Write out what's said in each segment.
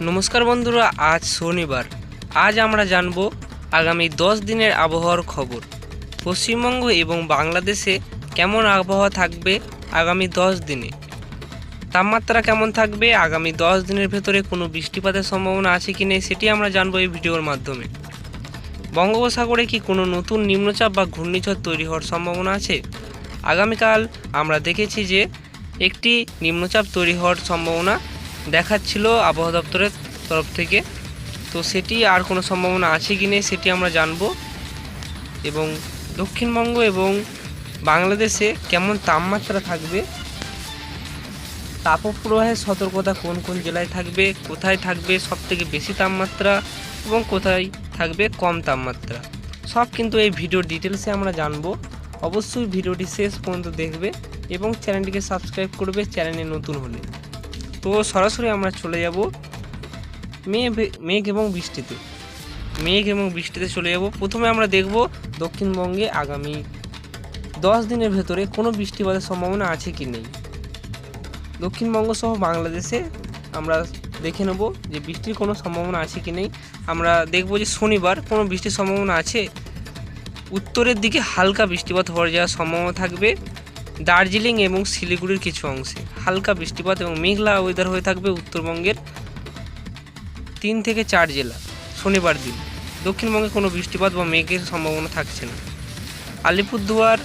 নমস্কার বন্ধুরা, আজ শনিবার। আজ আমরা জানব আগামী দশ দিনের আবহাওয়ার খবর। পশ্চিমবঙ্গ এবং বাংলাদেশে কেমন আবহাওয়া থাকবে আগামী দশ দিনে? তাপমাত্রা কেমন থাকবে আগামী দশ দিনের ভেতরে কোনো বৃষ্টিপাতের সম্ভাবনা আছে কি নেই সেটি আমরা জানব এই ভিডিওর মাধ্যমে। বঙ্গোপসাগরে কি কোনো নতুন নিম্নচাপ বা ঘূর্ণিঝড় তৈরি হওয়ার সম্ভাবনা আছে? আগামীকাল আমরা দেখেছি যে একটি নিম্নচাপ তৈরি হওয়ার সম্ভাবনা দেখাচ্ছিল আবহাওয়া দপ্তরের তরফ থেকে। তো সেটি আর কোনো সম্ভাবনা আছে কি নেই সেটি আমরা জানব। এবং দক্ষিণবঙ্গ এবং বাংলাদেশে কেমন তাপমাত্রা থাকবে? তাপপ্রবাহের সতর্কতা কোন কোন জেলায় থাকবে? কোথায় থাকবে? সবথেকে বেশি তাপমাত্রা এবং কোথায় থাকবে কম তাপমাত্রা? সব কিন্তু এই ভিডিওর ডিটেলসে আমরা জানব। অবশ্যই ভিডিওটি শেষ পর্যন্ত দেখবে এবং চ্যানেলটিকে সাবস্ক্রাইব করবে চ্যানেলে নতুন হলে। তো সরাসরি আমরা চলে যাব মেঘ মেঘ এবং বৃষ্টিতে। মেঘ এবং বৃষ্টিতে চলে যাব। প্রথমে আমরা দেখব দক্ষিণবঙ্গে আগামী দশ দিনের ভেতরে কোনো বৃষ্টিপাতের সম্ভাবনা আছে কি নেই। দক্ষিণবঙ্গ সহ বাংলাদেশে আমরা দেখে নেব যে বৃষ্টির কোনো সম্ভাবনা আছে কি নেই। আমরা দেখব যে শনিবার কোনো বৃষ্টির সম্ভাবনা আছে। উত্তরের দিকে হালকা বৃষ্টিপাত হওয়ার যাওয়ার সম্ভাবনা থাকবে। দার্জিলিং এবং শিলিগুড়ির কিছু অংশে। হালকা বৃষ্টিপাত এবং মেঘলা ওয়েদার হয়ে থাকবে উত্তরবঙ্গের তিন থেকে চার জেলা, শনিবার দিন। দক্ষিণবঙ্গে কোনো বৃষ্টিপাত বা মেঘের সম্ভাবনা থাকছে না। আলিপুরদুয়ার,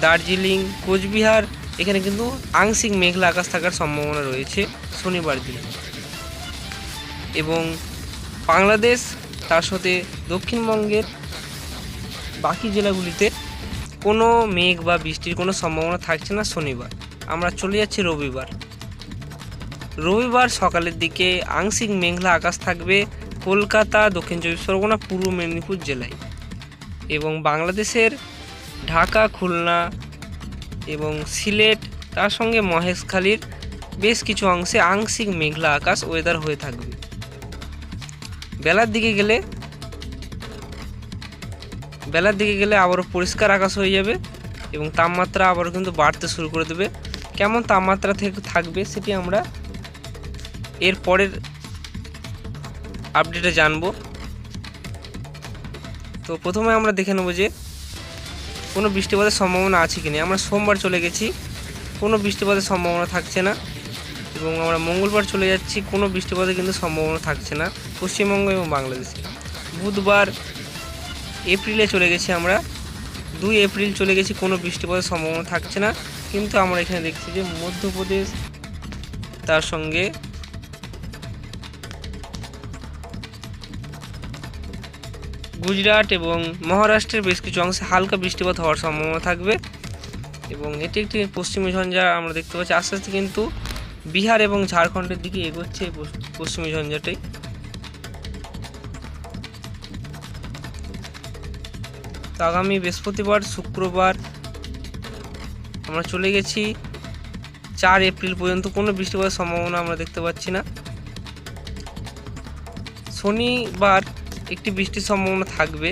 দার্জিলিং, কোচবিহার, এখানে কিন্তু আংশিক মেঘলা আকাশ থাকার সম্ভাবনা রয়েছে শনিবার দিন। এবং বাংলাদেশ, তার সাথে দক্ষিণবঙ্গের বাকি জেলাগুলিতে কোনো মেঘ বা বৃষ্টির কোনো সম্ভাবনা থাকছে না শনিবার। আমরা চলে যাচ্ছি রবিবার। রবিবার সকালের দিকে আংশিক মেঘলা আকাশ থাকবে কলকাতা, দক্ষিণ চব্বিশ পরগনা, পূর্ব মেদিনীপুর জেলায়। এবং বাংলাদেশের ঢাকা, খুলনা এবং সিলেট, তার সঙ্গে মহেশখালীর বেশ কিছু অংশে আংশিক মেঘলা আকাশ ওয়েদার হয়ে থাকবে। বেলার দিকে গেলে বেলার দিকে গেলে আবারও পরিষ্কার আকাশ হয়ে যাবে এবং তাপমাত্রা আবারও কিন্তু বাড়তে শুরু করে দেবে। কেমন তাপমাত্রা থেকে থাকবে সেটি আমরা এর পরের আপডেটে জানব। তো প্রথমে আমরা দেখে নেব যে কোনো বৃষ্টিপাতের সম্ভাবনা আছে কি না আমরা সোমবার চলে গেছি, কোনো বৃষ্টিপাতের সম্ভাবনা থাকছে না এবং আমরা মঙ্গলবার চলে যাচ্ছি, কোনো বৃষ্টিপাতের কিন্তু সম্ভাবনা থাকছে না, পশ্চিমবঙ্গ এবং বাংলাদেশে। বুধবার এপ্রিলে চলে গেছি আমরা। দুই এপ্রিল চলে গেছি, কোনো বৃষ্টিপাতের সম্ভাবনা থাকছে না। কিন্তু আমরা এখানে দেখছি যে মধ্যপ্রদেশ তার সঙ্গে গুজরাট এবং মহারাষ্ট্রের বেশ কিছু অংশে হালকা বৃষ্টিপাত হওয়ার সম্ভাবনা থাকবে। এবং এটি একটি পশ্চিমী ঝঞ্ঝা আমরা দেখতে পাচ্ছি। আস্তে আস্তে কিন্তু বিহার এবং ঝাড়খণ্ডের দিকে এগোচ্ছে এই পশ্চিমী ঝঞ্ঝাটাই। আগামী বৃহস্পতিবার, শুক্রবার আমরা চলে গেছি। চার এপ্রিল পর্যন্ত কোনো বৃষ্টিপাতের সম্ভাবনা আমরা দেখতে পাচ্ছি না। শনিবার একটি বৃষ্টির সম্ভাবনা থাকবে,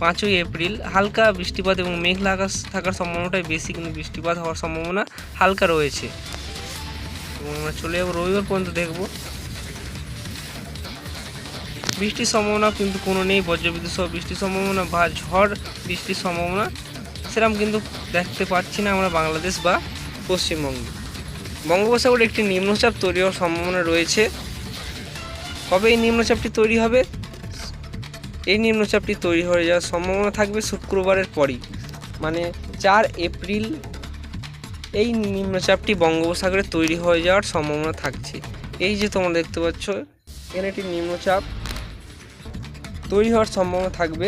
পাঁচই এপ্রিল। হালকা বৃষ্টিপাত এবং মেঘলা আকাশ থাকার সম্ভাবনাটাই বেশি, কিন্তু বৃষ্টিপাত হওয়ার সম্ভাবনা হালকা রয়েছে। এবং আমরা চলে যাব, রবিবার পর্যন্ত দেখব। বৃষ্টির সম্ভাবনা, কিন্তু কোনো নেই, বজ্রবিদ্যুৎ সহ বৃষ্টির সম্ভাবনা বা ঝড় বৃষ্টির সম্ভাবনা সেরকম কিন্তু দেখতে পাচ্ছি না আমরা বাংলাদেশ বা পশ্চিমবঙ্গে। বঙ্গোপসাগরে একটি নিম্নচাপ তৈরি হওয়ার সম্ভাবনা রয়েছে। কবে এই নিম্নচাপটি তৈরি হবে? এই নিম্নচাপটি তৈরি হয়ে যাওয়ার সম্ভাবনা থাকবে শুক্রবারের পরই মানে চার এপ্রিল। এই নিম্নচাপটি বঙ্গোপসাগরে তৈরি হয়ে যাওয়ার সম্ভাবনা থাকছে। এই যে তোমরা দেখতে পাচ্ছ, এখানে একটি নিম্নচাপ। তৈরি হওয়ার সম্ভাবনা থাকবে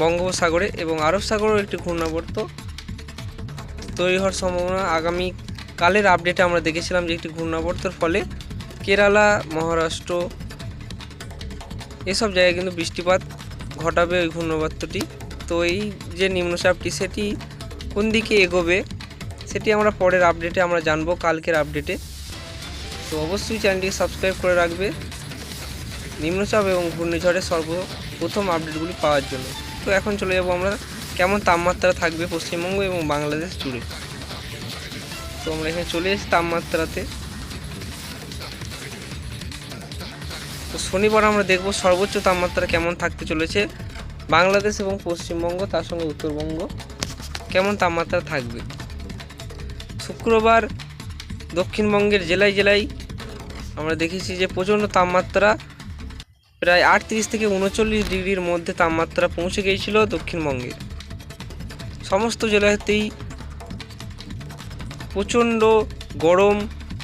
বঙ্গোপসাগরে এবং আরব সাগরেও একটি ঘূর্ণাবর্ত তৈরি হওয়ার সম্ভাবনা আগামী কালের আপডেটে আমরা দেখেছিলাম যে একটি ঘূর্ণাবর্তের ফলে কেরালা, মহারাষ্ট্র এসব জায়গায় কিন্তু বৃষ্টিপাত ঘটাবে ওই ঘূর্ণাবর্তটি। তো এই যে নিম্নচাপটি, সেটি কোন দিকে এগোবে, সেটি আমরা পরের আপডেটে আমরা জানব কালকের আপডেটে তো অবশ্যই চ্যানেলটিকে সাবস্ক্রাইব করে রাখবে। নিম্নচাপ এবং ঘূর্ণিঝড়ের সর্বপ্রথম আপডেটগুলি পাওয়ার জন্য। তো এখন চলে যাব আমরা, কেমন তাপমাত্রা থাকবে পশ্চিমবঙ্গ এবং বাংলাদেশ জুড়ে? তো আমরা এখানে চলে এসেছি তাপমাত্রাতে। তো শনিবার আমরা দেখব সর্বোচ্চ তাপমাত্রা কেমন থাকতে চলেছে বাংলাদেশ এবং পশ্চিমবঙ্গ, তার সঙ্গে উত্তরবঙ্গ। কেমন তাপমাত্রা থাকবে? শুক্রবার দক্ষিণবঙ্গের জেলায় জেলায় আমরা দেখেছি যে প্রচণ্ড তাপমাত্রা, প্রায় আটত্রিশ থেকে উনচল্লিশ ডিগ্রির মধ্যে তাপমাত্রা পৌঁছে গিয়েছিল দক্ষিণবঙ্গের সমস্ত জেলাতেই প্রচণ্ড গরম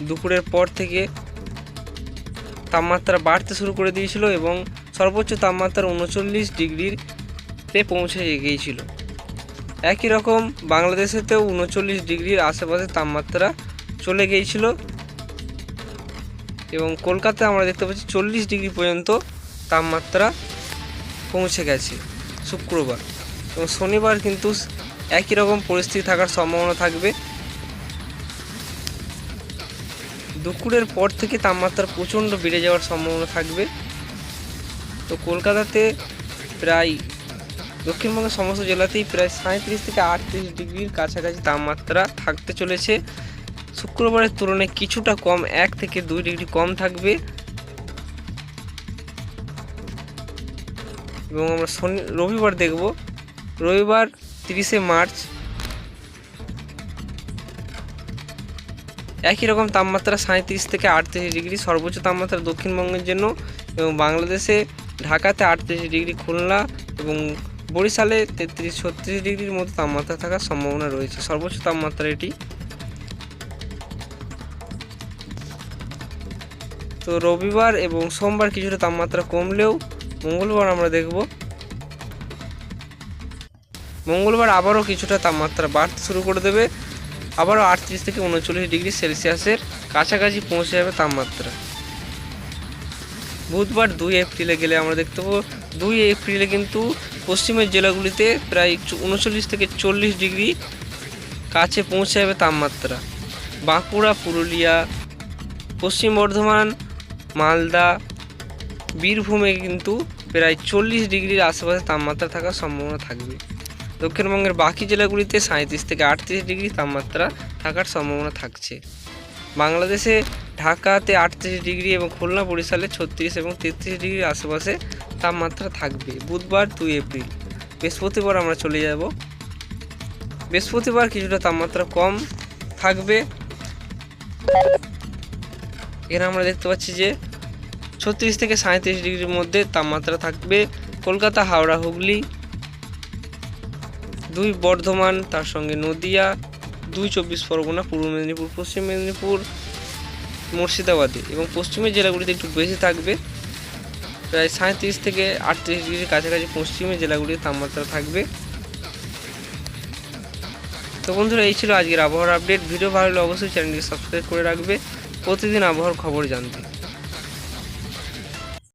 দুপুরের পর থেকে তাপমাত্রা বাড়তে শুরু করে দিয়েছিল এবং সর্বোচ্চ তাপমাত্রা উনচল্লিশ ডিগ্রির তে পৌঁছে গিয়েছিল। একই রকম বাংলাদেশেতেও উনচল্লিশ ডিগ্রির আশেপাশে তাপমাত্রা চলে গিয়েছিল। এবং কলকাতায় আমরা দেখতে পাচ্ছি চল্লিশ ডিগ্রি পর্যন্ত তাপমাত্রা পৌঁছে গেছে শুক্রবার এবং শনিবার কিন্তু একই রকম পরিস্থিতি থাকার সম্ভাবনা থাকবে। দুপুরের পর থেকে তাপমাত্রা প্রচণ্ড বেড়ে যাওয়ার সম্ভাবনা থাকবে। তো কলকাতাতে প্রায় দক্ষিণবঙ্গের সমস্ত জেলাতেই প্রায় সাঁত্রিশ থেকে আটত্রিশ ডিগ্রির কাছাকাছি তাপমাত্রা থাকতে চলেছে। শুক্রবারের তুলনায় কিছুটা কম, এক থেকে দুই ডিগ্রি কম থাকবে। এবং আমরা শনি, রবিবার দেখব। রবিবার তিরিশে মার্চ। একই রকম তাপমাত্রা সাঁত্রিশ থেকে আটত্রিশ ডিগ্রি, সর্বোচ্চ তাপমাত্রা দক্ষিণবঙ্গের জন্য এবং বাংলাদেশে, ঢাকাতে আটত্রিশ ডিগ্রি, খুলনা এবং বরিশালে তেত্রিশ, ছত্রিশ ডিগ্রির মতো তাপমাত্রা থাকার সম্ভাবনা রয়েছে। সর্বোচ্চ তাপমাত্রা এটি তো রবিবার এবং সোমবার কিছুটা তাপমাত্রা কমলেও মঙ্গলবার আমরা দেখব। মঙ্গলবার আবারও কিছুটা তাপমাত্রা বাড়তে শুরু করে দেবে। আবারও আটত্রিশ থেকে উনচল্লিশ ডিগ্রি সেলসিয়াসের কাছাকাছি পৌঁছে যাবে তাপমাত্রা। বুধবার দুই এপ্রিলে গেলে আমরা দেখতে পাবো, দুই এপ্রিলে কিন্তু পশ্চিমের জেলাগুলিতে প্রায় উনচল্লিশ থেকে চল্লিশ ডিগ্রি কাছে পৌঁছে যাবে তাপমাত্রা। বাঁকুড়া, পুরুলিয়া, পশ্চিম বর্ধমান মালদা, বীরভূমে কিন্তু প্রায় চল্লিশ ডিগ্রির আশেপাশে তাপমাত্রা থাকার সম্ভাবনা থাকবে। দক্ষিণবঙ্গের বাকি জেলাগুলিতে সাঁত্রিশ থেকে আটত্রিশ ডিগ্রি তাপমাত্রা থাকার সম্ভাবনা থাকছে। বাংলাদেশে ঢাকাতে আটত্রিশ ডিগ্রি এবং খুলনা বরিশালে ছত্রিশ এবং তেত্রিশ ডিগ্রির আশেপাশে তাপমাত্রা থাকবে। বুধবার দুই এপ্রিল। বৃহস্পতিবার আমরা চলে যাব। বৃহস্পতিবার কিছুটা তাপমাত্রা কম থাকবে। এখানে আমরা দেখতে পাচ্ছি যে ছত্রিশ থেকে সাঁত্রিশ ডিগ্রির মধ্যে তাপমাত্রা থাকবে। কলকাতা, হাওড়া, হুগলি, দুই বর্ধমান, তার সঙ্গে নদিয়া, দুই চব্বিশ পরগনা, পূর্ব মেদিনীপুর, পশ্চিম মেদিনীপুর, মুর্শিদাবাদে এবং পশ্চিমের জেলাগুলিতে একটু বেশি থাকবে। প্রায় সাঁত্রিশ থেকে আটত্রিশ ডিগ্রির কাছাকাছি পশ্চিমের জেলাগুলির তাপমাত্রা থাকবে। তো বন্ধুরা, এই ছিল আজকের আবহাওয়ার আপডেট। ভিডিও ভালো লাগলে অবশ্যই চ্যানেলটি সাবস্ক্রাইব করে রাখবে। প্রতিদিন আবহাওয়ার খবর জানতে।